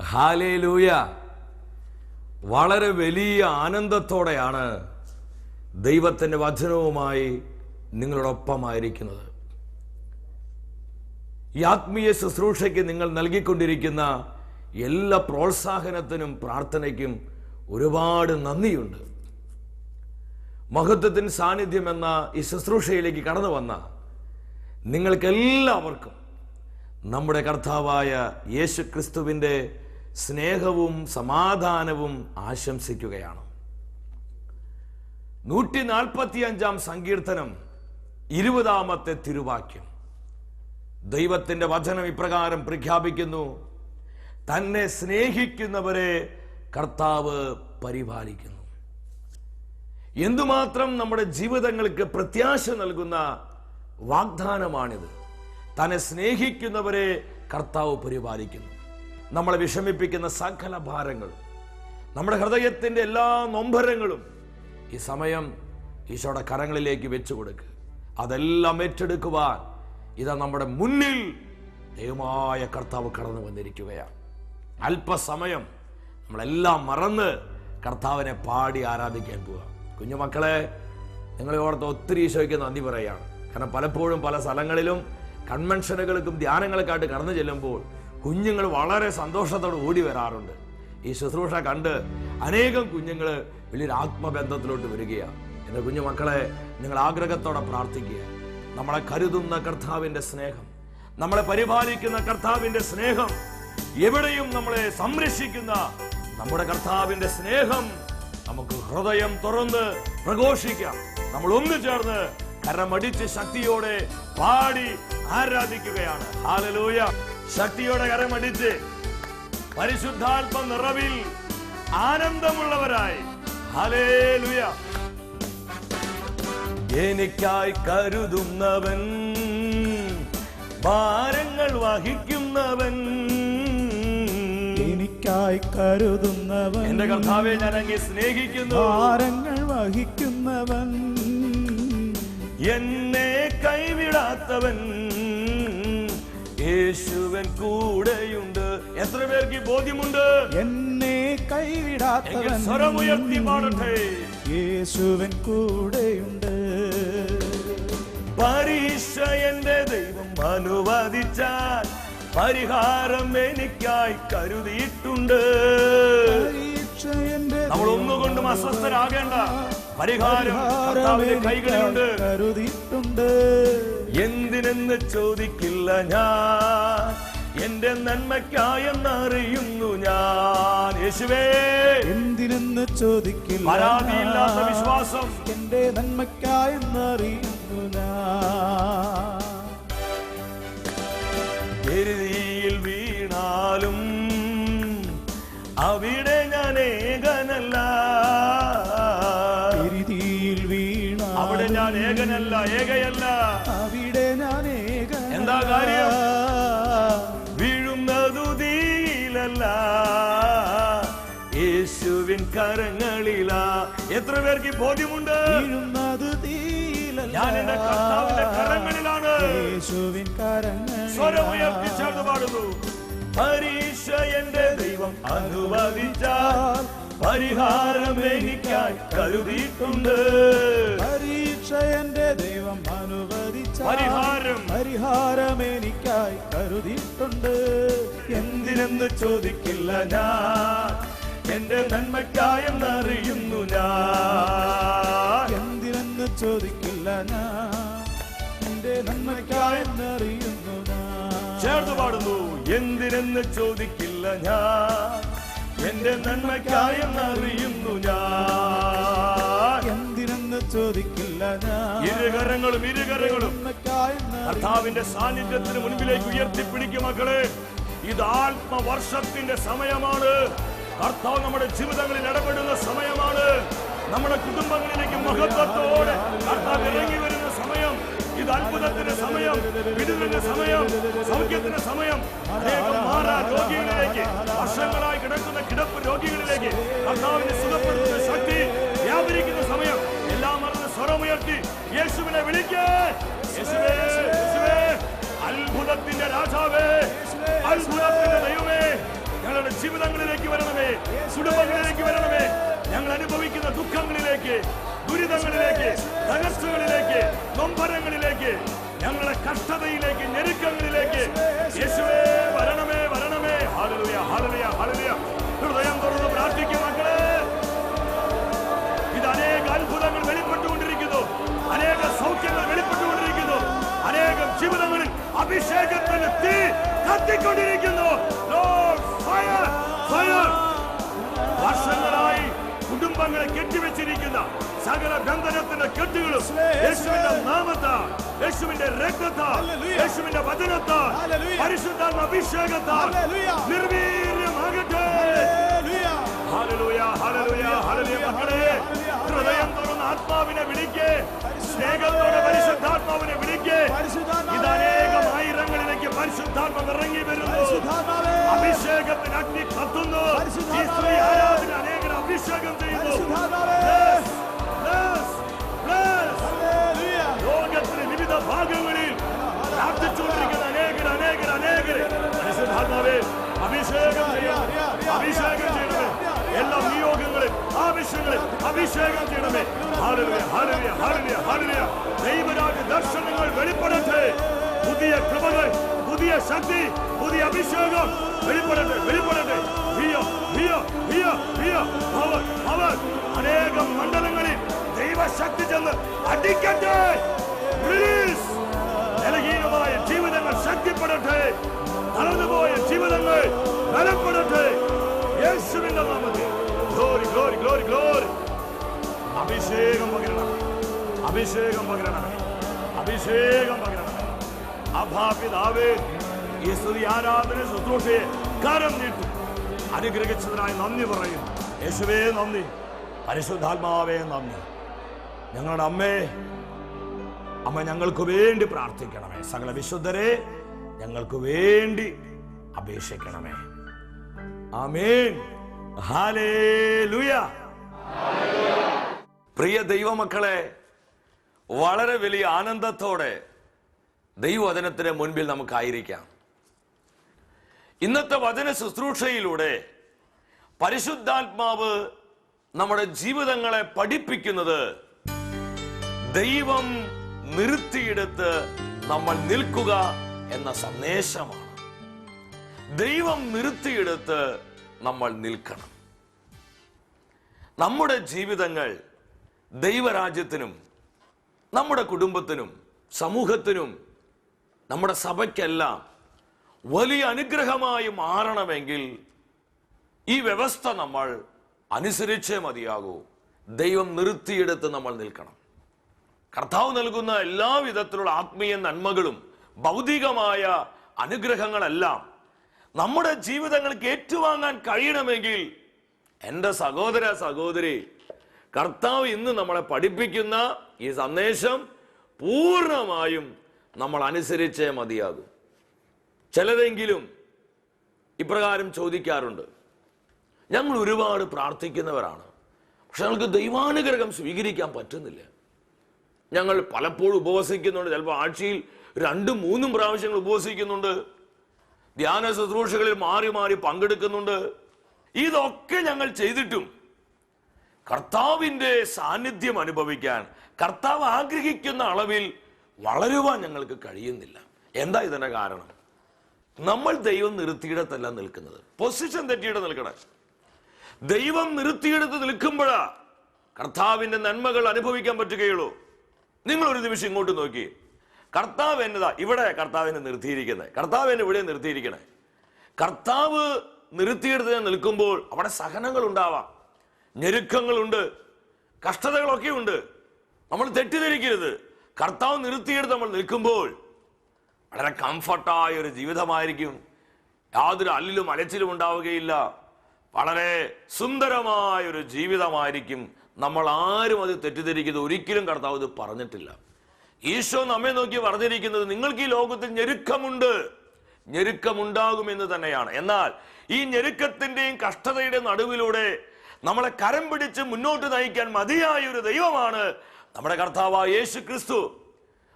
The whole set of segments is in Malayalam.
ഹാലേലൂയ. വളരെ വലിയ ആനന്ദത്തോടെയാണ് ദൈവത്തിന്റെ വചനവുമായി നിങ്ങളോടൊപ്പമായിരിക്കുന്നത്. ഈ ആത്മീയ ശുശ്രൂഷയ്ക്ക് നിങ്ങൾ നൽകിക്കൊണ്ടിരിക്കുന്ന എല്ലാ പ്രോത്സാഹനത്തിനും പ്രാർത്ഥനയ്ക്കും ഒരുപാട് നന്ദിയുണ്ട്. മഹത്വത്തിന് സാന്നിധ്യം എന്ന ഈ ശുശ്രൂഷയിലേക്ക് കടന്നു വന്ന നിങ്ങൾക്കെല്ലാവർക്കും നമ്മുടെ കർത്താവായ യേശു ക്രിസ്തുവിന്റെ സ്നേഹവും സമാധാനവും ആശംസിക്കുകയാണ്. നൂറ്റി നാൽപ്പത്തി അഞ്ചാം സങ്കീർത്തനം ഇരുപതാമത്തെ തിരുവാക്യം. ദൈവത്തിന്റെ വചനം ഇപ്രകാരം പ്രഖ്യാപിക്കുന്നു തന്നെ സ്നേഹിക്കുന്നവരെ കർത്താവ് പരിപാലിക്കുന്നു. എന്തുമാത്രം നമ്മുടെ ജീവിതങ്ങൾക്ക് പ്രത്യാശ നൽകുന്ന വാഗ്ദാനമാണിത്. തന്നെ സ്നേഹിക്കുന്നവരെ കർത്താവ് പരിപാലിക്കുന്നു. നമ്മളെ വിഷമിപ്പിക്കുന്ന സകല ഭാരങ്ങൾ നമ്മുടെ ഹൃദയത്തിന്റെ എല്ലാ നൊമ്പരങ്ങളും ഈ സമയം ഈശോയുടെ കരങ്ങളിലേക്ക് വെച്ചു കൊടുക്കുക അതെല്ലാം ഏറ്റെടുക്കുവാൻ ഇതാ നമ്മുടെ മുന്നിൽ ദൈവമായ കർത്താവ് കടന്നു വന്നിരിക്കുകയാണ്. അല്പസമയം നമ്മളെല്ലാം മറന്ന് കർത്താവിനെ പാടി ആരാധിക്കാൻ പോവുക കുഞ്ഞുമക്കളെ നിങ്ങളെ ഓർത്ത് ഒത്തിരി ഈശോയ്ക്ക് നന്ദി പറയുകയാണ് കാരണം പലപ്പോഴും പല സ്ഥലങ്ങളിലും കൺവെൻഷനുകൾക്കും ധ്യാനങ്ങളൊക്കെ ആയിട്ട് കടന്നു ചെല്ലുമ്പോൾ കുഞ്ഞുങ്ങൾ വളരെ സന്തോഷത്തോടെ ഓടി വരാറുണ്ട്. ഈ ശുശ്രൂഷ കണ്ട് അനേകം കുഞ്ഞുങ്ങൾ വലിയൊരു ആത്മബന്ധത്തിലോട്ട് വരികയാണ്. എന്റെ കുഞ്ഞുമക്കളെ നിങ്ങൾ ആഗ്രഹത്തോടെ പ്രാർത്ഥിക്കുക. നമ്മളെ കരുതുന്ന കർത്താവിന്റെ സ്നേഹം നമ്മളെ പരിപാലിക്കുന്ന കർത്താവിന്റെ സ്നേഹം എവിടെയും നമ്മളെ സംരക്ഷിക്കുന്ന നമ്മുടെ കർത്താവിന്റെ സ്നേഹം നമുക്ക് ഹൃദയം തുറന്ന് പ്രഘോഷിക്കാം. നമ്മൾ ഒന്നു ചേർന്ന് കരമടിച്ച് ശക്തിയോടെ പാടി ആരാധിക്കുകയാണ്. ഹാലലൂയ ശക്തിയോടെ കരമടിച്ച് പരിശുദ്ധാത്മ നിറവിൽ ആനന്ദമുള്ളവരായി. ഹലേലുയ എനിക്കായി കരുതുന്നവൻ ഭാരങ്ങൾ വഹിക്കുന്നവൻ. എനിക്കായി കരുതുന്നവൻ എന്റെ കർത്താവെ ഞാൻ അങ്ങേ സ്നേഹിക്കുന്നു. ഭാരങ്ങൾ വഹിക്കുന്നവൻ. എന്നെ കൈവിടാത്തവൻ. യേശുവൻ കൂടെയുണ്ട്. എത്ര പേർക്ക് ബോധ്യമുണ്ട്? എന്നെ കൈവിടാത്തവൻ സ്വരമുയർത്തി പാടട്ടെ. യേശുവൻ കൂടെയുണ്ട്. പരീക്ഷ എന്റെ ദൈവം അനുവദിച്ചാൽ പരിഹാരം എനിക്കായി കരുതിയിട്ടുണ്ട്. നമ്മൾ ഒന്നുകൊണ്ടും അസ്വസ്ഥരാകേണ്ട. പരിഹാരം കൈകളിലുണ്ട്. കരുതിയിട്ടുണ്ട്. എന്തിനെന്ന് ചോദിക്കില്ല ഞാൻ. എന്റെ നന്മയ്ക്കായെന്നറിയുന്നു ഞാൻ. യേശുവേ. എന്തിനെന്ന് ചോദിക്കില്ല പരാതിയില്ലാത്ത വിശ്വാസം. എന്റെ നന്മയ്ക്കായെന്നറിയുന്നു ഞാൻ. വീണാലും അവിടെ എത്ര പേർക്ക് ബോധ്യമുണ്ട്? ഞാൻ എന്റെ കർത്താവിന്റെ കരങ്ങളിലാണ്. യേശുവിൻ സ്വരമുയർത്തി ചേർന്ന് പാടുന്നു. പരീക്ഷ എന്റെ ദൈവം അനുവദിച്ചാൽ പരിഹാരം എനിക്കായി കരുതിയിട്ടുണ്ട്. പരീക്ഷ എന്റെ ദൈവം അനുവദിച്ച പരിഹാരം. പരിഹാരം എനിക്കായി കരുതിയിട്ടുണ്ട്. എന്തിനെന്ന് ചോദിക്കില്ല ഞാൻ. എന്റെ നന്മക്കായെന്നറിയുന്നു ഞാൻ. എന്തിനെന്ന് ചോദിക്കില്ല ഞാൻ. എന്റെ നന്മക്കായെന്നറിയുന്നു ചേർന്ന് പാടുന്നു. എന്തിനെന്ന് ചോദിക്കില്ല ഞാൻ. എന്റെ നന്മക്കായെന്നറിയുന്നു ഞാൻ. എന്തിനെന്ന് ചോദിക്കില്ല ഞാൻ. ഇരുകരങ്ങളും ഇരുകരങ്ങളും കർത്താവിന്റെ സാന്നിധ്യത്തിന് മുൻപിലേക്ക് ഉയർത്തിപ്പിടിക്കും മക്കളെ. ഇത് ആത്മവർഷത്തിന്റെ സമയമാണ്. കർത്താവ് നമ്മുടെ ജീവിതങ്ങളിൽ ഇടപെടുന്ന സമയമാണ്. നമ്മുടെ കുടുംബങ്ങളിലേക്ക് മഹത്വത്തോടെ കർത്താവ് ഇറങ്ങി വരുന്ന സമയം. ഇത് അത്ഭുതത്തിന്റെ സമയം വിരുദ്ധന്റെ സമയം സൗഖ്യത്തിന്റെ സമയം. മാറാ രോഗികളിലേക്ക് വർഷങ്ങളായി കിടക്കുന്ന കിടപ്പ് രോഗികളിലേക്ക് കർത്താവിനെ സുഖപ്പെടുത്തുന്ന ശക്തി വ്യാപരിക്കുന്ന സമയം. എല്ലാം മറന്ന് സ്വരമുയർത്തി യേശുവിനെ വിളിക്കേ. അത്ഭുതത്തിന്റെ രാജാവേ അത്ഭുതത്തിന്റെ ദൈവമേ. ഞങ്ങളുടെ ജീവിതങ്ങളിലേക്ക് വരണമേ. കുടുംബങ്ങളിലേക്ക് വരണമേ. ഞങ്ങൾ അനുഭവിക്കുന്ന ദുഃഖങ്ങളിലേക്ക് ദുരിതങ്ങളിലേക്ക് തകർച്ചകളിലേക്ക് നൊമ്പരങ്ങളിലേക്ക് ഞങ്ങളെ കഷ്ടതയിലേക്ക് ഞെരുക്കങ്ങളിലേക്ക്. യേശുവേ വരണമേ വരണമേ. ഹാലലുയ ഹാലലുയ ഹാലലുയ ഹൃദയം തുറന്ന് പ്രാർത്ഥിക്കും മക്കളെ. ഇത് അനേക അത്ഭുതങ്ങൾ വെളിപ്പെട്ടുകൊണ്ടിരിക്കുന്നു. അനേക സൗഖ്യങ്ങൾ വെളിപ്പെട്ടുകൊണ്ടിരിക്കുന്നു. അനേകം ജീവിതങ്ങളിൽ അഭിഷേകത്തിന് തീ കത്തിക്കൊണ്ടിരിക്കുന്നു. ലോ. വർഷങ്ങളായി കുടുംബങ്ങളെ കെട്ടിവെച്ചിരിക്കുന്ന സകല ബന്ധനത്തിന്റെ കെട്ടുകളും യേശുവിന്റെ നാമത്താൽ യേശുവിന്റെ രക്തത്താൽ. യേശുവിന്റെ വചനത്താൽ. പരിശുദ്ധാത്മ അഭിഷേകത്താൽ. നിർവീര്യമാകട്ടെ. ഹല്ലേലൂയ, ഹല്ലേലൂയ, ഹല്ലേലൂയ. മക്കളെ, ഹൃദയം ആത്മാവിനെ വിളിക്കേ. സ്നേഹത്തോടെ പരിശുദ്ധാത്മാവിനെ വിളിക്കേ. ഇത് അനേകം ആയിരങ്ങളിലേക്ക് പരിശുദ്ധാത്മാവ് ഇറങ്ങി വരുന്നു. അഭിഷേകത്തിന് അഗ്നി കത്തുന്നു. ആരാധന അനേകർ അഭിഷേകം ചെയ്യുന്നു. ലോകത്തിന്റെ വിവിധ ഭാഗങ്ങളിൽ പ്രാർത്ഥിച്ചുകൊണ്ടിരിക്കുന്ന അനേകർ അനേകർ അനേകർ പരിശുദ്ധാത്മാവേ അഭിഷേകം ചെയ്യണം അഭിഷേകം ചെയ്യണമേ എല്ലാ നിയോഗങ്ങളും ആവശ്യങ്ങളും അഭിഷേകം ചെയ്യണമേ. ഹാലലുയ ഹാലലുയ ഹാലലുയ ദൈവരാജ ദർശനങ്ങൾ വെളിപ്പെടട്ടെ. പുതിയ കൃപകൾ പുതിയ ശക്തി പുതിയ അഭിഷേകം വെളിപ്പെടട്ടെ വെളിപ്പെടട്ടെ. അനേകം മണ്ഡലങ്ങളിൽ ദൈവശക്തി ചെന്ന് അടിക്കട്ടെ. ബലഹീനമായ ജീവിതങ്ങൾ ശക്തിപ്പെടട്ടെ. തളർന്നുപോയ ജീവിതങ്ങൾ ബലപ്പെടട്ടെ. യേശുവിന്റെ നാമത്തിൽ ഗ്ലോറി ഗ്ലോറി ഗ്ലോറി ഗ്ലോറി അഭിഷേകം പകരണം അഭിഷേകം പകരണം അഭിഷേകം പകരണം അഭാപിതാവേ ഈ സ്തുതി ആരാധന ശുശ്രൂഷയെ കരം നീട്ടി അനുഗ്രഹിച്ചതിനായി നന്ദി പറയും യേശുവേ നന്ദി പരിശുദ്ധാത്മാവേ നന്ദി ഞങ്ങളുടെ അമ്മേ അമ്മ ഞങ്ങൾക്ക് വേണ്ടി പ്രാർത്ഥിക്കണമേ സകല വിശുദ്ധരെ ഞങ്ങൾക്ക് വേണ്ടി അപേക്ഷിക്കണമേ ആമേൻ പ്രിയ ദൈവമക്കളെ വളരെ വലിയ ആനന്ദത്തോടെ ദൈവവചനത്തിന് മുൻപിൽ നമുക്കായിരിക്കാം. ഇന്നത്തെ വചന ശുശ്രൂഷയിലൂടെ പരിശുദ്ധാത്മാവ് നമ്മുടെ ജീവിതങ്ങളെ പഠിപ്പിക്കുന്നത് ദൈവം നിർത്തിയെടുത്ത് നമ്മൾ നിൽക്കുക എന്ന സന്ദേശമാണ്. ദൈവം നിർത്തിയെടുത്ത് നമ്മൾ നിൽക്കണം. നമ്മുടെ ജീവിതങ്ങൾ ദൈവരാജ്യത്തിനും നമ്മുടെ കുടുംബത്തിനും സമൂഹത്തിനും നമ്മുടെ സഭയ്ക്കെല്ലാം വലിയ അനുഗ്രഹമായി മാറണമെങ്കിൽ ഈ വ്യവസ്ഥ നമ്മൾ അനുസരിച്ചേ മതിയാകൂ. ദൈവം നിർത്തിയെടുത്ത് നമ്മൾ നിൽക്കണം. കർത്താവ് നൽകുന്ന എല്ലാ വിധത്തിലുള്ള ആത്മീയ നന്മകളും ഭൗതികമായ അനുഗ്രഹങ്ങളെല്ലാം നമ്മുടെ ജീവിതങ്ങൾക്ക് ഏറ്റുവാങ്ങാൻ കഴിയണമെങ്കിൽ എന്റെ സഹോദര സഹോദരി കർത്താവ് ഇന്ന് നമ്മളെ പഠിപ്പിക്കുന്ന ഈ സന്ദേശം പൂർണമായും നമ്മൾ അനുസരിച്ചേ മതിയാകും. ചിലരെങ്കിലും ഇപ്രകാരം ചോദിക്കാറുണ്ട്. ഞങ്ങൾ ഒരുപാട് പ്രാർത്ഥിക്കുന്നവരാണ്. പക്ഷെ ഞങ്ങൾക്ക് ദൈവാനുഗ്രഹം സ്വീകരിക്കാൻ പറ്റുന്നില്ല. ഞങ്ങൾ പലപ്പോഴും ഉപവസിക്കുന്നുണ്ട്. ചിലപ്പോൾ ആഴ്ചയിൽ രണ്ടും മൂന്നും പ്രാവശ്യങ്ങൾ ഉപവസിക്കുന്നുണ്ട്. ധ്യാന ശുശ്രൂഷകളിൽ മാറി മാറി പങ്കെടുക്കുന്നുണ്ട്. ഇതൊക്കെ ഞങ്ങൾ ചെയ്തിട്ടും കർത്താവിന്റെ സാന്നിധ്യം അനുഭവിക്കാൻ കർത്താവ് ആഗ്രഹിക്കുന്ന അളവിൽ വളരുവാൻ ഞങ്ങൾക്ക് കഴിയുന്നില്ല. എന്താ ഇതിന്റെ കാരണം? നമ്മൾ ദൈവം നിർത്തിയിടത്തല്ല നിൽക്കുന്നത്. പൊസിഷൻ തെറ്റിയിട്ട് നിൽക്കണം. ദൈവം നിർത്തിയെടുത്ത് നിൽക്കുമ്പോഴാ കർത്താവിന്റെ നന്മകൾ അനുഭവിക്കാൻ പറ്റുകയുള്ളൂ. നിങ്ങൾ ഒരു നിമിഷം ഇങ്ങോട്ട് നോക്കി. കർത്താവ് എന്നതാ ഇവിടെ കർത്താവിനെ നിർത്തിയിരിക്കുന്നത് കർത്താവ് എന്നെ ഇവിടെ നിർത്തിയിരിക്കണേ കർത്താവ് നിർത്തിയെടുത്ത് നിൽക്കുമ്പോൾ അവിടെ സഹനങ്ങൾ ഉണ്ടാവാം. ഞെരുക്കങ്ങളുണ്ട്. കഷ്ടതകളൊക്കെ ഉണ്ട്. നമ്മൾ തെറ്റിദ്ധരിക്കരുത്. കർത്താവ് നിർത്തിയെടുത്ത് നമ്മൾ നിൽക്കുമ്പോൾ വളരെ കംഫർട്ടായ ഒരു ജീവിതമായിരിക്കും. യാതൊരു അല്ലിലും അലച്ചിലും ഉണ്ടാവുകയില്ല. വളരെ സുന്ദരമായ ഒരു ജീവിതമായിരിക്കും. നമ്മൾ ആരും അത് തെറ്റിദ്ധരിക്കുന്നത് ഒരിക്കലും കർത്താവ് ഇത് പറഞ്ഞിട്ടില്ല. ഈശോ നമ്മെ നോക്കി പറഞ്ഞിരിക്കുന്നത് നിങ്ങൾക്ക് ഈ ലോകത്തിൽ ഞെരുക്കമുണ്ട്. ഞെരുക്കമുണ്ടാകുമെന്ന് തന്നെയാണ്. എന്നാൽ ഈ ഞെരുക്കത്തിന്റെയും കഷ്ടതയുടെ നടുവിലൂടെ നമ്മളെ കരം പിടിച്ച് മുന്നോട്ട് നയിക്കാൻ മതിയായ ഒരു ദൈവമാണ് നമ്മുടെ കർത്താവായ യേശു ക്രിസ്തു.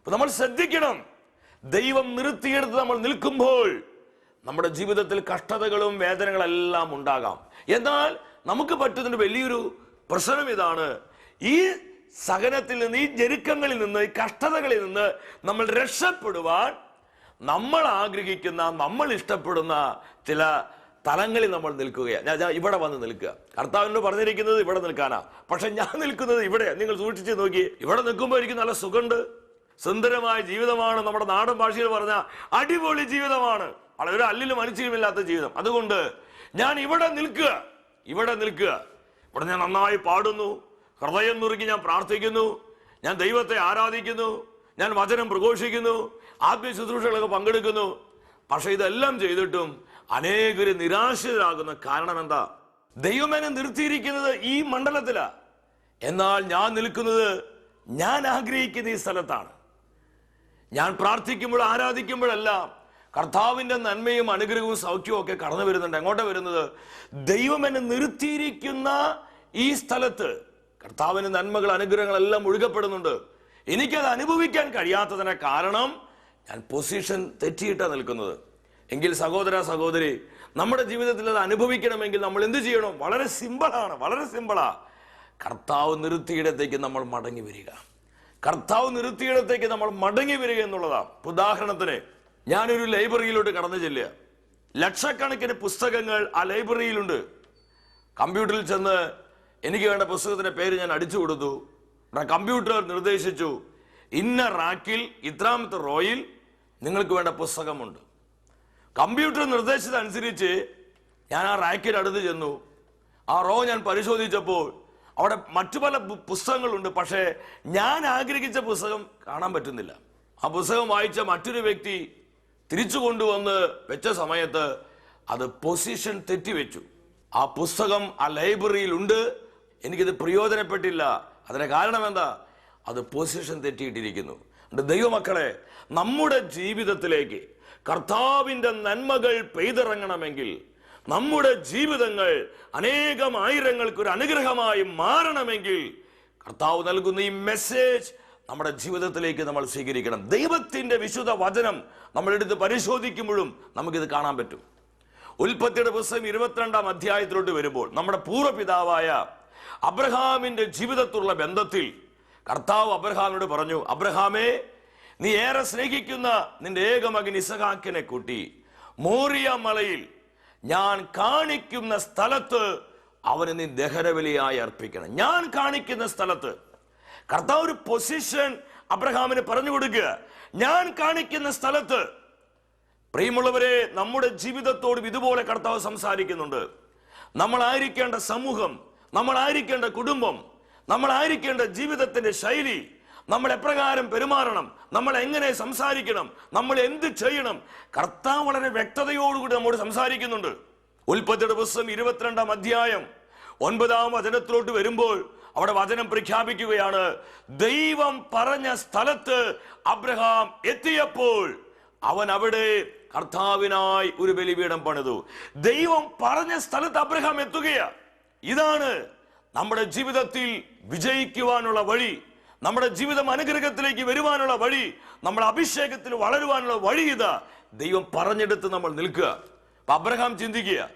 നമ്മൾ ശ്രദ്ധിക്കണം. ദൈവം നിർത്തിയെടുത്ത് നമ്മൾ നിൽക്കുമ്പോൾ നമ്മുടെ ജീവിതത്തിൽ കഷ്ടതകളും വേദനകളെല്ലാം ഉണ്ടാകാം. എന്നാൽ നമുക്ക് പറ്റുന്നൊരു വലിയൊരു പ്രശ്നം ഇതാണ്. ഈ സഹനത്തിൽ നിന്ന് ഈ ഞെരുക്കങ്ങളിൽ നിന്ന് ഈ കഷ്ടതകളിൽ നിന്ന് നമ്മൾ രക്ഷപ്പെടുവാൻ നമ്മൾ ആഗ്രഹിക്കുന്ന നമ്മൾ ഇഷ്ടപ്പെടുന്ന ചില തലങ്ങളിൽ നമ്മൾ നിൽക്കുകയാണ്. ഞാൻ ഇവിടെ വന്ന് നിൽക്കുക. കർത്താവിനോട് പറഞ്ഞിരിക്കുന്നത് ഇവിടെ നിൽക്കാനാ. പക്ഷെ ഞാൻ നിൽക്കുന്നത് ഇവിടെ. നിങ്ങൾ സൂക്ഷിച്ച് നോക്കി. ഇവിടെ നിൽക്കുമ്പോൾ എനിക്ക് നല്ല സുഖമുണ്ട്. സുന്ദരമായ ജീവിതമാണ് നമ്മുടെ നാടൻ ഭാഷയിൽ പറഞ്ഞ അടിപൊളി ജീവിതമാണ്. വളരെ അല്ലിലും അനുചിലുമില്ലാത്ത ജീവിതം. അതുകൊണ്ട് ഞാൻ ഇവിടെ നിൽക്കുക. ഇവിടെ നിൽക്കുക. ഇവിടെ ഞാൻ നന്നായി പാടുന്നു. ഹൃദയം നുറുക്കി ഞാൻ പ്രാർത്ഥിക്കുന്നു. ഞാൻ ദൈവത്തെ ആരാധിക്കുന്നു. ഞാൻ വചനം പ്രഘോഷിക്കുന്നു. ആത്മീയ ശുശ്രൂഷകളൊക്കെ പങ്കെടുക്കുന്നു. പക്ഷെ ഇതെല്ലാം ചെയ്തിട്ടും അനേകർ നിരാശരാകുന്ന കാരണം എന്താ? ദൈവമേനെ നിർത്തിയിരിക്കുന്നത് ഈ മണ്ഡലത്തിലാ. എന്നാൽ ഞാൻ നിൽക്കുന്നത് ഞാൻ ആഗ്രഹിക്കുന്ന ഈ സ്ഥലത്താണ്. ഞാൻ പ്രാർത്ഥിക്കുമ്പോൾ ആരാധിക്കുമ്പോഴെല്ലാം കർത്താവിന്റെ നന്മയും അനുഗ്രഹവും സൗഖ്യവും ഒക്കെ കടന്നു വരുന്നുണ്ട്. എങ്ങോട്ടാണ് വരുന്നത്? ദൈവം എന്നെ നിർത്തിയിരിക്കുന്ന ഈ സ്ഥലത്ത് കർത്താവിന്റെ നന്മകൾ അനുഗ്രഹങ്ങളെല്ലാം ഒഴുകപ്പെടുന്നുണ്ട്. എനിക്കത് അനുഭവിക്കാൻ കഴിയാത്തതിന് കാരണം ഞാൻ പൊസിഷൻ തെറ്റിയിട്ടാണ് നിൽക്കുന്നത്. എങ്കിൽ സഹോദര സഹോദരി നമ്മുടെ ജീവിതത്തിൽ അത് അനുഭവിക്കണമെങ്കിൽ നമ്മൾ എന്ത് ചെയ്യണം? വളരെ സിമ്പിളാണ് വളരെ സിമ്പിളാ കർത്താവ് നിർത്തിയിടത്തേക്ക് നമ്മൾ മടങ്ങി വരിക. കർത്താവ് നിർത്തിയിടത്തേക്ക് നമ്മൾ മടങ്ങി വരിക എന്നുള്ളതാണ് ഉദാഹരണത്തിന് ഞാനൊരു ലൈബ്രറിയിലോട്ട് കടന്നു ചെല്ലുക. ലക്ഷക്കണക്കിന് പുസ്തകങ്ങൾ ആ ലൈബ്രറിയിലുണ്ട്. കമ്പ്യൂട്ടറിൽ ചെന്ന് എനിക്ക് വേണ്ട പുസ്തകത്തിന്റെ പേര് ഞാൻ അടിച്ചു കൊടുത്തു. കമ്പ്യൂട്ടർ നിർദ്ദേശിച്ചു. ഇന്ന റാക്കിൽ ഇത്രാമത്തെ റോയിൽ നിങ്ങൾക്ക് വേണ്ട പുസ്തകമുണ്ട്. കമ്പ്യൂട്ടർ നിർദ്ദേശിച്ചതനുസരിച്ച് ഞാൻ ആ റാക്കിന് അടുത്ത് ചെന്നു. ആ റോ ഞാൻ പരിശോധിച്ചപ്പോൾ അവിടെ മറ്റു പല പുസ്തകങ്ങളുണ്ട്. പക്ഷേ ഞാൻ ആഗ്രഹിച്ച പുസ്തകം കാണാൻ പറ്റുന്നില്ല. ആ പുസ്തകം വായിച്ച മറ്റൊരു വ്യക്തി തിരിച്ചു കൊണ്ടുവന്ന് വെച്ച സമയത്ത് അത് പൊസിഷൻ തെറ്റിവെച്ചു. ആ പുസ്തകം ആ ലൈബ്രറിയിൽ ഉണ്ട്. എനിക്കിത് പ്രയോജനപ്പെട്ടില്ല. അതിന് കാരണം എന്താ? അത് പൊസിഷൻ തെറ്റിയിട്ടിരിക്കുന്നു. ദൈവമക്കളെ നമ്മുടെ ജീവിതത്തിലേക്ക് കർത്താവിന്റെ നന്മകൾ പെയ്തിറങ്ങണമെങ്കിൽ നമ്മുടെ ജീവിതങ്ങൾ അനേകം ആയിരങ്ങൾക്ക് ഒരു അനുഗ്രഹമായി മാറണമെങ്കിൽ കർത്താവ് നൽകുന്ന ഈ മെസ്സേജ് നമ്മുടെ ജീവിതത്തിലേക്ക് നമ്മൾ സ്വീകരിക്കണം. ദൈവത്തിന്റെ വിശുദ്ധ വചനം നമ്മളെടുത്ത് പരിശോധിക്കുമ്പോഴും നമുക്കിത് കാണാൻ പറ്റും. ഉൽപ്പത്തിയുടെ പുസ്തകം ഇരുപത്തിരണ്ടാം അധ്യായത്തിലോട്ട് വരുമ്പോൾ നമ്മുടെ പൂർവപിതാവായ അബ്രഹാമിന്റെ ജീവിതത്തിലുള്ള ബന്ധത്തിൽ കർത്താവ് അബ്രഹാമിനോട് പറഞ്ഞു അബ്രഹാമേ നീ ഏറെ സ്നേഹിക്കുന്ന നിന്റെ ഏകമകൻ ഇസഹാക്കിനെ കൂട്ടി മോറിയ മലയിൽ ഞാൻ കാണിക്കുന്ന സ്ഥലത്ത് അവന് നീ ദഹനബലിയായി അർപ്പിക്കണം. ഞാൻ കാണിക്കുന്ന സ്ഥലത്ത്. കർത്താവ് ഒരു പൊസിഷൻ അബ്രഹാമിന് പറഞ്ഞു കൊടുക്കുക. ഞാൻ കാണിക്കുന്ന സ്ഥലത്ത്. പ്രിയമുള്ളവരെ നമ്മുടെ ജീവിതത്തോടും ഇതുപോലെ കർത്താവ് സംസാരിക്കുന്നുണ്ട്. നമ്മളായിരിക്കേണ്ട സമൂഹം നമ്മളായിരിക്കേണ്ട കുടുംബം നമ്മളായിരിക്കേണ്ട ജീവിതത്തിന്റെ ശൈലി നമ്മൾ എപ്രകാരം പെരുമാറണം നമ്മൾ എങ്ങനെ സംസാരിക്കണം നമ്മൾ എന്ത് ചെയ്യണം. കർത്താവ് വളരെ വ്യക്തതയോടുകൂടി നമ്മോട് സംസാരിക്കുന്നുണ്ട്. ഉൽപ്പത്തിയുടെ പുസ്തകം ഇരുപത്തിരണ്ടാം അധ്യായം ഒൻപതാം വചനത്തിലോട്ട് വരുമ്പോൾ അവിടെ വചനം പ്രഖ്യാപിക്കുകയാണ് ദൈവം പറഞ്ഞ സ്ഥലത്ത് അബ്രഹാം എത്തിയപ്പോൾ അവൻ അവിടെ കർത്താവിനായി ഒരു ബലിപീഠം പണിതു. ദൈവം പറഞ്ഞ സ്ഥലത്ത് അബ്രഹാം എത്തുകയാ. ഇതാണ് നമ്മുടെ ജീവിതത്തിൽ വിജയിക്കുവാനുള്ള വഴി നമ്മുടെ ജീവിതം അനുഗ്രഹത്തിലേക്ക് വരുവാനുള്ള വഴി നമ്മുടെ അഭിഷേകത്തിൽ വളരുവാനുള്ള വഴി ഇതാ. ദൈവം പറഞ്ഞെടുത്ത് നമ്മൾ നിൽക്കുക. അപ്പൊ അബ്രഹാം ചിന്തിക്കുക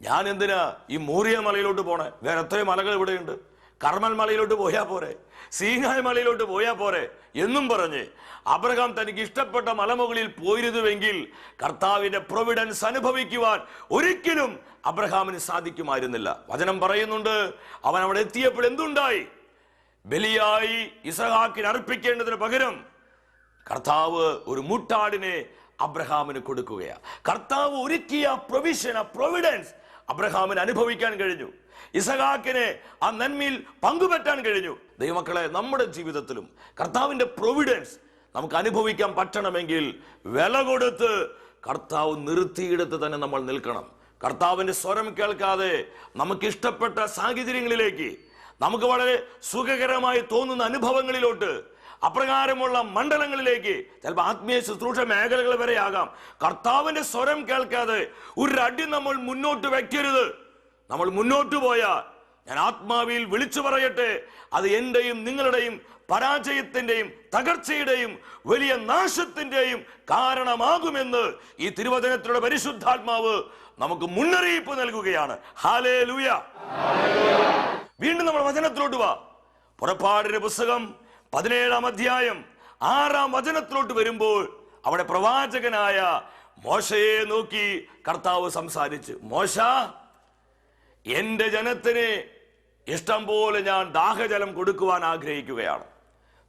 ഞാൻ എന്തിനാ ഈ മൂറിയ മലയിലോട്ട് പോണേ? വേറെ എത്രയും മലകൾ ഇവിടെയുണ്ട്. കർമ്മൽ മലയിലോട്ട് പോയാ പോരെ സീനായ് മലയിലോട്ട് പോയാൽ പോരെ എന്നും പറഞ്ഞ് അബ്രഹാം തനിക്ക് ഇഷ്ടപ്പെട്ട മലമുകളിൽ പോയിരുന്നുവെങ്കിൽ കർത്താവിന്റെ പ്രൊവിഡൻസ് അനുഭവിക്കുവാൻ ഒരിക്കലും അബ്രഹാമിന് സാധിക്കുമായിരുന്നില്ല. വചനം പറയുന്നുണ്ട് അവൻ അവിടെ എത്തിയപ്പോൾ എന്തുണ്ടായി? ബലിയായി ഇസഹാക്കിന് അർപ്പിക്കേണ്ടതിന് പകരം കർത്താവ് ഒരു മുട്ടാടിനെ അബ്രഹാമിന് കൊടുക്കുകയാണ് കർത്താവ് ഒരുക്കിയ പ്രൊവിഷൻ ആ പ്രൊവിഡൻസ് അബ്രഹാമിന് അനുഭവിക്കാൻ കഴിഞ്ഞു. ഇസഹാക്കിനെ ആ നന്മയിൽ പങ്കുപറ്റാൻ കഴിഞ്ഞു. ദൈവമക്കളെ നമ്മുടെ ജീവിതത്തിലും കർത്താവിന്റെ പ്രൊവിഡൻസ് നമുക്ക് അനുഭവിക്കാൻ പറ്റണമെങ്കിൽ വില കൊടുത്ത് കർത്താവ് നിർത്തിയിടത്ത് തന്നെ നമ്മൾ നിൽക്കണം. കർത്താവിന്റെ സ്വരം കേൾക്കാതെ നമുക്ക് ഇഷ്ടപ്പെട്ട സാഹചര്യങ്ങളിലേക്ക് നമുക്ക് വളരെ സുഖകരമായി തോന്നുന്ന അനുഭവങ്ങളിലോട്ട് അപ്രകാരമുള്ള മണ്ഡലങ്ങളിലേക്ക് ചിലപ്പോൾ ആത്മീയ ശുശ്രൂഷ മേഖലകൾ വരെയാകാം. കർത്താവിന്റെ സ്വരം കേൾക്കാതെ ഒരു അടി നമ്മൾ മുന്നോട്ട് വെക്കരുത്. നമ്മൾ മുന്നോട്ട് പോയാൽ ഞാൻ ആത്മാവിൽ വിളിച്ചു പറയട്ടെ. അത് എന്റെയും നിങ്ങളുടെയും പരാജയത്തിന്റെയും തകർച്ചയുടെയും വലിയ നാശത്തിന്റെയും കാരണമാകുമെന്ന് ഈ തിരുവചനത്തിലൂടെ പരിശുദ്ധാത്മാവ് നമുക്ക് മുന്നറിയിപ്പ് നൽകുകയാണ്. ഹാലേ ലൂയ വീണ്ടും നമ്മൾ വചനത്തിലോട്ട് വാ. പുറപ്പാടിന്റെ പുസ്തകം പതിനേഴാം അധ്യായം ആറാം വചനത്തിലോട്ട് വരുമ്പോൾ അവിടെ പ്രവാചകനായ മോശയെ നോക്കി കർത്താവ് സംസാരിച്ചു. മോശ എന്റെ ജനത്തിന് ഇഷ്ടം പോലെ ഞാൻ ദാഹജലം കൊടുക്കുവാൻ ആഗ്രഹിക്കുകയാണ്.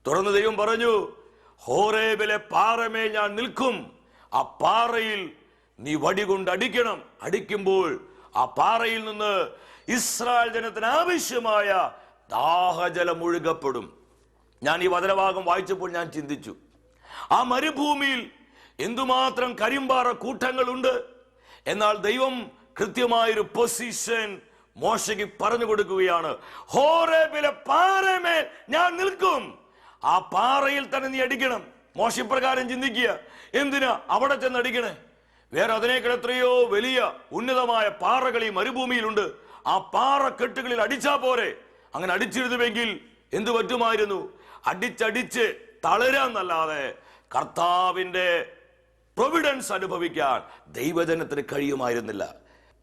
തുറന്നു ദൈവം പറഞ്ഞു ഹോറേബിലെ പാറമേ ഞാൻ നിൽക്കും ആ പാറയിൽ നീ വടി കൊണ്ട് അടിക്കണം. അടിക്കുമ്പോൾ ആ പാറയിൽ നിന്ന് ഇസ്രായേൽ ജനത്തിന് ആവശ്യമായ ദാഹജലം ഒഴുകപ്പെടും. ഞാൻ ഈ വചനഭാഗം വായിച്ചപ്പോൾ ഞാൻ ചിന്തിച്ചു ആ മരുഭൂമിയിൽ എന്തുമാത്രം കരിമ്പാറ കൂട്ടങ്ങളുണ്ട്? എന്നാൽ ദൈവം കൃത്യമായൊരു പൊസിഷൻ മോശയ്ക്ക് പറഞ്ഞു കൊടുക്കുകയാണ്. ഹോറേബിലെ പാറമേൽ ഞാൻ നിൽക്കും. ആ പാറയിൽ തന്നെ നീ അടിക്കണം. മോശ പ്രകാരം ചിന്തിക്കുക. എന്തിനാ അവിടെ ചെന്ന് അടിക്കണേ? വേറെ അതിനേക്കാൾ എത്രയോ വലിയ ഉന്നതമായ പാറകൾ ഈ മരുഭൂമിയിലുണ്ട്. ആ പാറ കെട്ടുകളിൽ അടിച്ചാ പോരെ. അങ്ങനെ അടിച്ചിരുന്നുവെങ്കിൽ എന്തു പറ്റുമായിരുന്നു? അടിച്ചടിച്ച് തളരാന്നല്ലാതെ കർത്താവിന്റെ പ്രൊവിഡൻസ് അനുഭവിക്കാൻ ദൈവജനത്തിന് കഴിയുമായിരുന്നില്ല.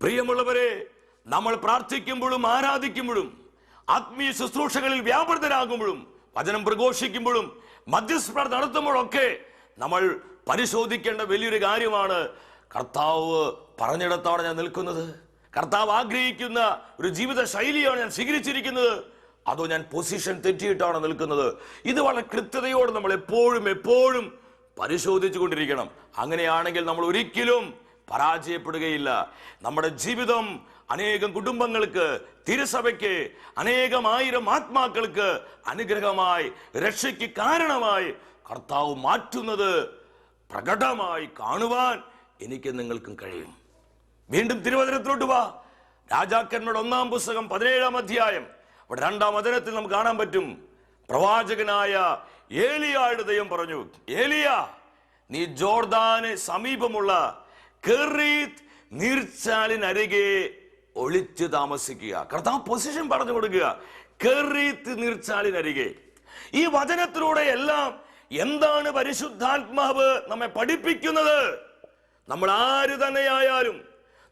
പ്രിയമുള്ളവരെ നമ്മൾ പ്രാർത്ഥിക്കുമ്പോഴും ആരാധിക്കുമ്പോഴും ആത്മീയ ശുശ്രൂഷകളിൽ വ്യാപൃതരാകുമ്പോഴും വചനം പ്രഘോഷിക്കുമ്പോഴും മധ്യസ്ഥ നടത്തുമ്പോഴൊക്കെ നമ്മൾ പരിശോധിക്കേണ്ട വലിയൊരു കാര്യമാണ് കർത്താവ് പറഞ്ഞിടത്താണ് ഞാൻ നിൽക്കുന്നത്. കർത്താവ് ആഗ്രഹിക്കുന്ന ഒരു ജീവിത ശൈലിയാണ് ഞാൻ സ്വീകരിച്ചിരിക്കുന്നത്. അതോ ഞാൻ പൊസിഷൻ തെറ്റിയിട്ടാണ് നിൽക്കുന്നത്. ഇത് വളരെ കൃത്യതയോടെ നമ്മൾ എപ്പോഴും എപ്പോഴും പരിശോധിച്ചു കൊണ്ടിരിക്കണം. അങ്ങനെയാണെങ്കിൽ നമ്മൾ ഒരിക്കലും പരാജയപ്പെടുകയില്ല. നമ്മുടെ ജീവിതം അനേകം കുടുംബങ്ങൾക്ക് തിരുസഭയ്ക്ക് അനേകം ആയിരം ആത്മാക്കൾക്ക് അനുഗ്രഹമായി രക്ഷയ്ക്ക് കാരണമായി കർത്താവ് മാറ്റുന്നത് പ്രകടമായി കാണുവാൻ എനിക്ക് നിങ്ങൾക്കും കഴിയും. വീണ്ടും തിരുവചനത്തിലോട്ട് വാ. രാജാക്കന്മാരുടെ ഒന്നാം പുസ്തകം പതിനേഴാം അധ്യായം. അവിടെ രണ്ടാം വചനത്തിൽ നമുക്ക് കാണാൻ പറ്റും. പ്രവാചകനായ ഏലിയായുടെ ദൈവം പറഞ്ഞു ഏലിയ നീ ജോർദാന് സമീപമുള്ള കെറീത്ത് നീർച്ചാലിനരികെ ഒളിച്ച് താമസിക്കുക. കർത്താവ് പൊസിഷൻ പറഞ്ഞു കൊടുക്കുക. കെറീത്ത് നീർച്ചാലിനരികെ ഈ വചനത്തിലൂടെ എല്ലാം എന്താണ് പരിശുദ്ധാത്മാവ് നമ്മെ പഠിപ്പിക്കുന്നത്? നമ്മൾ ആര് തന്നെയായാലും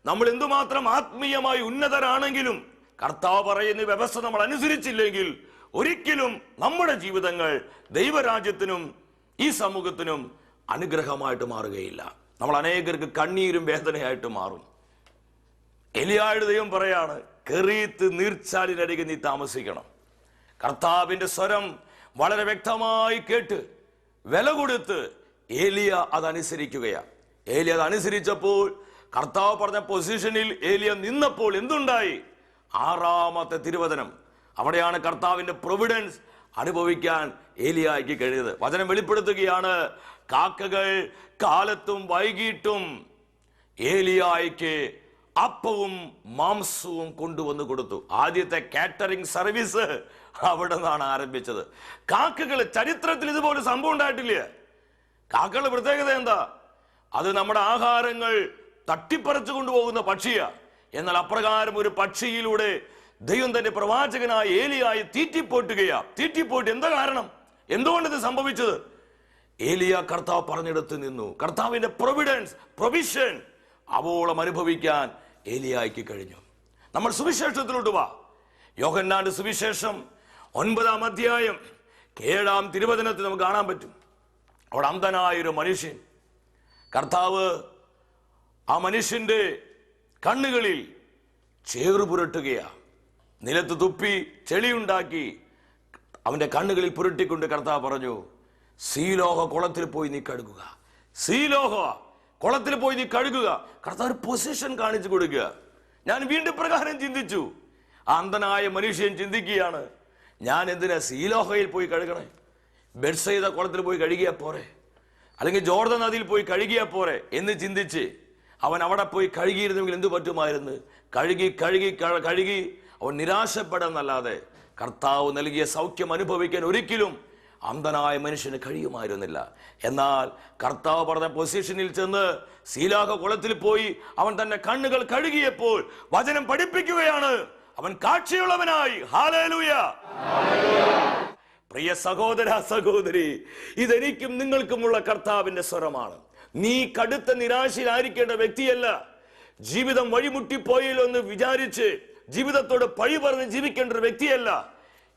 നമ്മൾ എന്തുമാത്രം ആത്മീയമായി ഉന്നതരാണെങ്കിലും കർത്താവ് പറയുന്ന വ്യവസ്ഥ നമ്മൾ അനുസരിച്ചില്ലെങ്കിൽ ഒരിക്കലും നമ്മുടെ ജീവിതങ്ങൾ ദൈവരാജ്യത്തിനും ഈ സമൂഹത്തിനും അനുഗ്രഹമായിട്ട് മാറുകയില്ല. നമ്മൾ അനേകർക്ക് കണ്ണീരും വേദനയായിട്ട് മാറും. എലിയായുടെ ദൈവം പറയാണ് കെറീത്ത് നീർച്ചാലിനരികെ നീ താമസിക്കണം. കർത്താവിന്റെ സ്വരം വളരെ വ്യക്തമായി കേട്ട് വില കൊടുത്ത് ഏലിയ അതനുസരിക്കുകയാണ്. ഏലിയ അത് അനുസരിച്ചപ്പോൾ കർത്താവ് പറഞ്ഞ പൊസിഷനിൽ ഏലിയ നിന്നപ്പോൾ എന്തുണ്ടായി? ആറാമത്തെ തിരുവചനം. അവിടെയാണ് കർത്താവിന്റെ പ്രൊവിഡൻസ് അനുഭവിക്കാൻ ഏലിയായിക്ക് കഴിയുന്നത് വചനം വെളിപ്പെടുത്തുകയാണ് കാക്കകൾ കാലത്തും വൈകിട്ടും ഏലിയായിക്ക് അപ്പവും മാംസവും കൊണ്ടുവന്ന് കൊടുത്തു. ആദ്യത്തെ കാറ്ററിംഗ് സർവീസ് അവിടെ നിന്നാണ് ആരംഭിച്ചത്. കാക്കകൾ ചരിത്രത്തിൽ ഇതുപോലെ സംഭവം ഉണ്ടായിട്ടില്ല? കാക്കകളുടെ പ്രത്യേകത എന്താ? അത് നമ്മുടെ ആഹാരങ്ങൾ തട്ടിപ്പറിച്ചു കൊണ്ടുപോകുന്ന പക്ഷിയാ. എന്നാൽ അപ്രകാരം ഒരു പക്ഷിയിലൂടെ ദൈവം തന്റെ പ്രവാചകനായ ഏലിയായി തീറ്റിപ്പോറ്റുകയാ തീറ്റിപ്പോയിട്ട് എന്താ കാരണം? എന്തുകൊണ്ട് ഇത് സംഭവിച്ചത്? ഏലിയ കർത്താവ് പറഞ്ഞെടുത്ത് നിന്നു. കർത്താവിന്റെ പ്രൊവിഡൻസ് പ്രൊവിഷൻ അവോളം അനുഭവിക്കാൻ ഏലിയായിക്ക് കഴിഞ്ഞു. നമ്മൾ സുവിശേഷത്തിലോട്ട് വാ. യോഹന്നാന്റെ സുവിശേഷം ഒൻപതാം അധ്യായം ഏഴാം തിരുവചനത്തിൽ നമുക്ക് കാണാൻ പറ്റും. അവിടെ അന്ധനായൊരു മനുഷ്യൻ. കർത്താവ് ആ മനുഷ്യന്റെ കണ്ണുകളിൽ ചേറു പുരട്ടുകയാണ് നിലത്ത് തുപ്പി ചെളിയുണ്ടാക്കി അവന്റെ കണ്ണുകളിൽ പുരട്ടിക്കൊണ്ട് കർത്താവ് പറഞ്ഞു സീലോഹ കുളത്തിൽ പോയി നീ കഴുകുക. സീലോഹ കുളത്തിൽ പോയി നീ കഴുകുക. കർത്താവ് ഒരു പൊസിഷൻ കാണിച്ചു കൊടുക്കുക. ഞാൻ വീണ്ടും പ്രകാരം ചിന്തിച്ചു. അന്ധനായ മനുഷ്യൻ ചിന്തിക്കുകയാണ്. ഞാൻ എന്തിനാ സീലോഹയിൽ പോയി കഴുകണേ? ബെഡ്സൈത കുളത്തിൽ പോയി കഴുകിയാൽ പോരെ? അല്ലെങ്കിൽ ജോർദ നദിയിൽ പോയി കഴുകിയാൽ പോരെ? എന്ന് ചിന്തിച്ച് അവൻ അവിടെ പോയി കഴുകിയിരുന്നെങ്കിൽ എന്തു പറ്റുമായിരുന്നു? കഴുകി കഴുകി കഴുകി. അവൻ നിരാശപ്പെടാന്നല്ലാതെ കർത്താവ് നൽകിയ സൗഖ്യം അനുഭവിക്കാൻ ഒരിക്കലും അന്ധനായ മനുഷ്യന് കഴിയുമായിരുന്നില്ല. എന്നാൽ കർത്താവ് പറഞ്ഞ പൊസിഷനിൽ ചെന്ന് ശീലാക കുളത്തിൽ പോയി അവൻ തന്റെ കണ്ണുകൾ കഴുകിയപ്പോൾ വചനം പഠിപ്പിക്കുകയാണ്. അവൻ കാഴ്ചയുള്ളവനായി. ഹാലൂയ പ്രിയ സഹോദര സഹോദരി ഇതെനിക്കും നിങ്ങൾക്കുമുള്ള കർത്താവിന്റെ സ്വരമാണ്. നീ കടുത്ത നിരാശയിലായിരിക്കേണ്ട വ്യക്തിയല്ല. ജീവിതം വഴിമുട്ടിപ്പോയല്ലോ എന്ന് വിചാരിച്ച് ജീവിതത്തോട് പഴി പറഞ്ഞ് ജീവിക്കേണ്ട ഒരു വ്യക്തിയല്ല.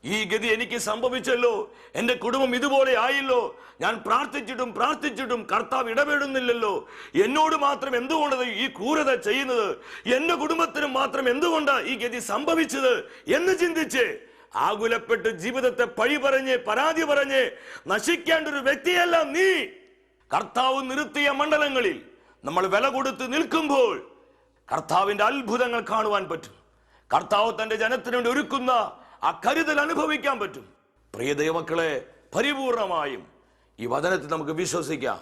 ഈ ഗതി എനിക്ക് സംഭവിച്ചല്ലോ. എന്റെ കുടുംബം ഇതുപോലെ ആയല്ലോ. ഞാൻ പ്രാർത്ഥിച്ചിട്ടും പ്രാർത്ഥിച്ചിട്ടും കർത്താവ് ഇടപെടുന്നില്ലല്ലോ. എന്നോട് മാത്രം എന്തുകൊണ്ടത് ഈ ക്രൂരത ചെയ്യുന്നത്? എന്റെ കുടുംബത്തിനും മാത്രം എന്തുകൊണ്ടാണ് ഈ ഗതി സംഭവിച്ചത്? എന്ന് ചിന്തിച്ച് ആകുലപ്പെട്ട് ജീവിതത്തെ പഴി പറഞ്ഞ് പരാതി പറഞ്ഞ് നശിക്കേണ്ട ഒരു വ്യക്തിയല്ല നീ. കർത്താവ് നിർത്തിയ മണ്ഡലങ്ങളിൽ നമ്മൾ വില കൊടുത്ത് നിൽക്കുമ്പോൾ കർത്താവിന്റെ അത്ഭുതങ്ങൾ കാണുവാൻ പറ്റും. കർത്താവ് തന്റെ ജനത്തിനുവേണ്ടി ഒരുക്കുന്ന ആ കരുതൽ അനുഭവിക്കാൻ പറ്റും. പ്രിയ ദൈവമക്കളെ പരിപൂർണമായും ഈ വചനത്തിൽ നമുക്ക് വിശ്വസിക്കാം.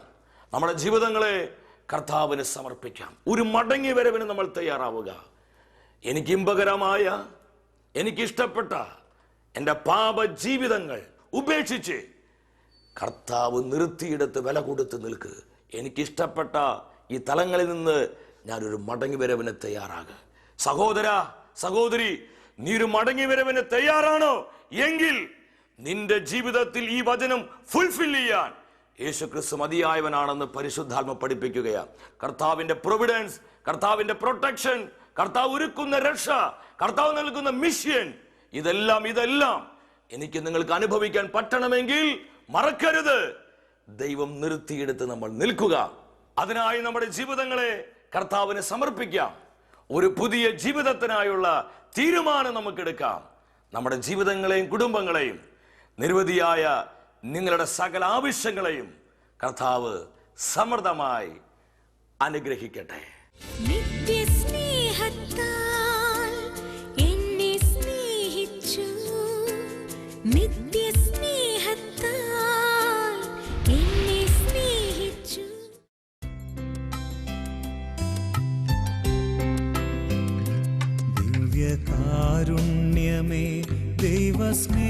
നമ്മുടെ ജീവിതങ്ങളെ കർത്താവിന് സമർപ്പിക്കാം. ഒരു മടങ്ങി വരവിന് നമ്മൾ തയ്യാറാവുക. എനിക്ക് ഇമ്പകരമായ എനിക്കിഷ്ടപ്പെട്ട എന്റെ പാപ ജീവിതങ്ങൾ ഉപേക്ഷിച്ച് കർത്താവ് നിർത്തിയിടത്ത് വില കൊടുത്ത് നിൽക്ക്. എനിക്കിഷ്ടപ്പെട്ട ഈ തലങ്ങളിൽ നിന്ന് ഞാനൊരു മടങ്ങി വരവിന് തയ്യാറാകുക. സഹോദര സഹോദരി നീ ഒരു മടങ്ങി വരവിന് തയ്യാറാണോ? എങ്കിൽ നിന്റെ ജീവിതത്തിൽ ഈ വചനം ഫുൾഫിൽ ചെയ്യാൻ യേശു ക്രിസ്തു മതിയായവനാണെന്ന് പരിശുദ്ധാത്മ പഠിപ്പിക്കുകയാണ്. കർത്താവിന്റെ പ്രൊവിഡൻസ് കർത്താവിന്റെ പ്രൊട്ടക്ഷൻ കർത്താവ് ഒരുക്കുന്ന രക്ഷ കർത്താവ് നൽകുന്ന മിഷ്യൻ ഇതെല്ലാം ഇതെല്ലാം എനിക്ക് നിങ്ങൾക്ക് അനുഭവിക്കാൻ പറ്റണമെങ്കിൽ മറക്കരുത്. ദൈവം നിർത്തിയെടുത്ത് നമ്മൾ നിൽക്കുക. അതിനായി നമ്മുടെ ജീവിതങ്ങളെ കർത്താവിന് സമർപ്പിക്കാം. ഒരു പുതിയ ജീവിതത്തിനായുള്ള തീരുമാനം നമുക്കെടുക്കാം. നമ്മുടെ ജീവിതങ്ങളെയും കുടുംബങ്ങളെയും നിരവധിയായ നിങ്ങളുടെ സകല ആവശ്യങ്ങളെയും കർത്താവ് സമൃദ്ധമായി അനുഗ്രഹിക്കട്ടെ. നിത്യസ്നേഹത്താൽ എന്നെ സ്നേഹിച്ചു. നിത്യസ്നേഹത്താൽ ദിവ്യകാരുണ്യമേ ദൈവസ്നേഹമേ.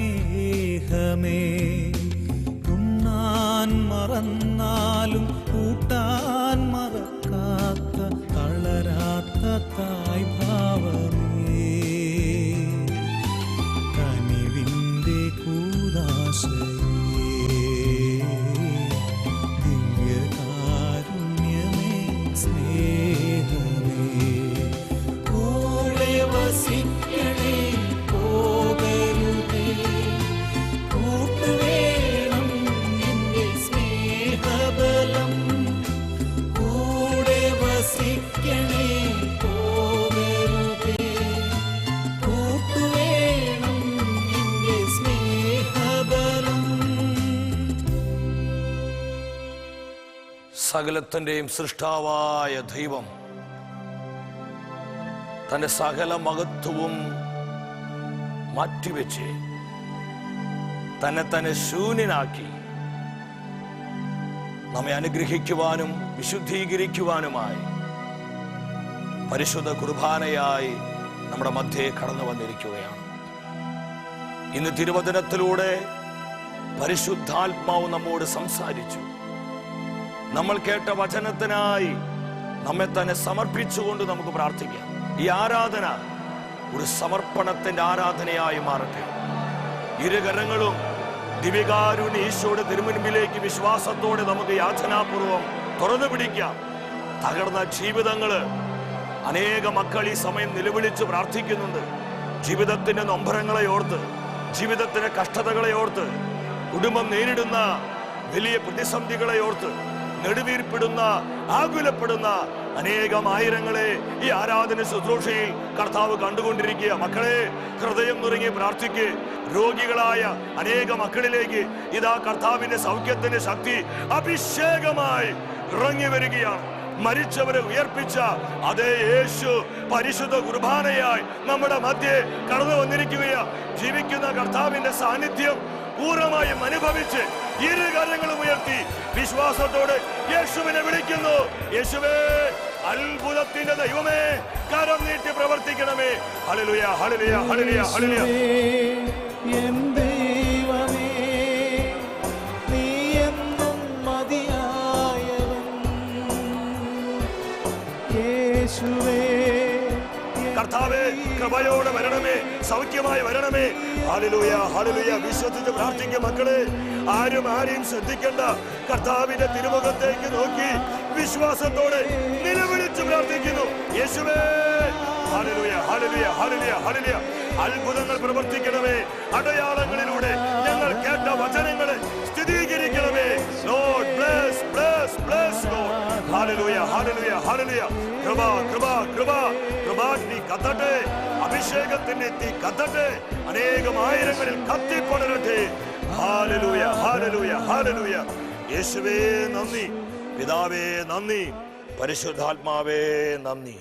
ഉണ്ണാൻ മറന്നാലും സകലത്തിന്റെയും സൃഷ്ടാവായ ദൈവം. തന്റെ സകല മഹത്വവും മാറ്റിവെച്ച് തന്നെ തന്നെ ശൂന്യനാക്കി നമ്മെ അനുഗ്രഹിക്കുവാനും വിശുദ്ധീകരിക്കുവാനുമായി പരിശുദ്ധ കുർബാനയായി നമ്മുടെ മധ്യേ കടന്നു വന്നിരിക്കുകയാണ്. ഇന്ന് തിരുവചനത്തിലൂടെ പരിശുദ്ധാത്മാവ് നമ്മോട് സംസാരിച്ചു. നമ്മൾ കേട്ട വചനത്തിനായി നമ്മെ തന്നെ സമർപ്പിച്ചുകൊണ്ട് നമുക്ക് പ്രാർത്ഥിക്കാം. ഈ ആരാധന ഒരു സമർപ്പണത്തിന്റെ ആരാധനയായി മാറട്ടെ. ഇരുകരങ്ങളും ദിവ്യകാരുണ്യ ഈശോയുടെ തിരുമുൻപിലേക്ക് വിശ്വാസത്തോടെ നമുക്ക് യാചനാപൂർവം തുറന്നു പിടിക്കാം. തകർന്ന ജീവിതങ്ങൾ അനേക മക്കൾ ഈ സമയം നിലവിളിച്ച് പ്രാർത്ഥിക്കുന്നുണ്ട്. ജീവിതത്തിന്റെ നൊമ്പരങ്ങളെ ഓർത്ത് ജീവിതത്തിന്റെ കഷ്ടതകളെ ഓർത്ത് കുടുംബം നേരിടുന്ന വലിയ പ്രതിസന്ധികളെ ഓർത്ത് നെടുവീർപ്പിടുന്ന ആകുലപ്പെടുന്ന അനേകം ആയിരങ്ങളെ ഈ ആരാധന ശുശ്രൂഷയിൽ കർത്താവ് കണ്ടുകൊണ്ടിരിക്കുക. മക്കളെ ഹൃദയം നുറുങ്ങി പ്രാർത്ഥിക്ക്. രോഗികളായ അനേക മക്കളിലേക്ക് ഇതാ കർത്താവിന്റെ സൗഖ്യത്തിന്റെ ശക്തി അഭിഷേകമായി ഇറങ്ങി വരികയാണ്. മരിച്ചവരെ ഉയർപ്പിച്ച അതേ യേശു പരിശുദ്ധ കുർബാനയായി നമ്മുടെ മധ്യേ കടന്നു വന്നിരിക്കുകയാ ജീവിക്കുന്ന കർത്താവിന്റെ സാന്നിധ്യം പൂർണമായും അനുഭവിച്ച് ഇരു കരങ്ങളും ഉയർത്തി വിശ്വാസത്തോടെ യേശുവിനെ വിളിക്കുന്നു. യേശുവേ അത്ഭുതത്തിന്റെ ദൈവമേ കരം നീട്ടി പ്രവർത്തിക്കണമേ. ഹളിലുയ ഹളിലുയ ഹളിലുയ ഹളിലുയ യേശുവേ കർത്താവ് കൃപയോടെ വരണമേ സൗഖ്യമായി വരണമേ. ഹാലലൂയ ഹാലലൂയ വിശ്വസിച്ച് പ്രാർത്ഥിക്കുക മക്കളെ. ആരും ആരെയും ശ്രദ്ധിക്കേണ്ട. കർത്താവിന്റെ തിരുമുഖത്തേക്ക് നോക്കി വിശ്വാസത്തോടെ നിലവിളിച്ച് പ്രാർത്ഥിക്കുന്നു. യേശുവേ. ഹാലലൂയ ഹാലലൂയ ഹാലലൂയ അത്ഭുതങ്ങൾ പ്രവർത്തിക്കണമേ. അടയാളങ്ങളിലൂടെ ഞങ്ങൾ കേട്ട വചനങ്ങളെ സ്ഥിരീകരിക്കണമേ. Lord bless bless bless Lord hallelujah hallelujah hallelujah കൃപ കൃപ കൃപ കൃപാഗ്നി കത്തട്ടെ. അഭിഷേകത്തിന്റെ തീ കത്തട്ടെ. അനേകം ആയിരങ്ങളിൽ കത്തിപ്പടരട്ടെ ഹാലലൂയ ഹാലലൂയ ഹാലലൂയ യേശുവേ നന്ദി. പിതാവേ നന്ദി. പരിശുദ്ധാത്മാവേ നന്ദി.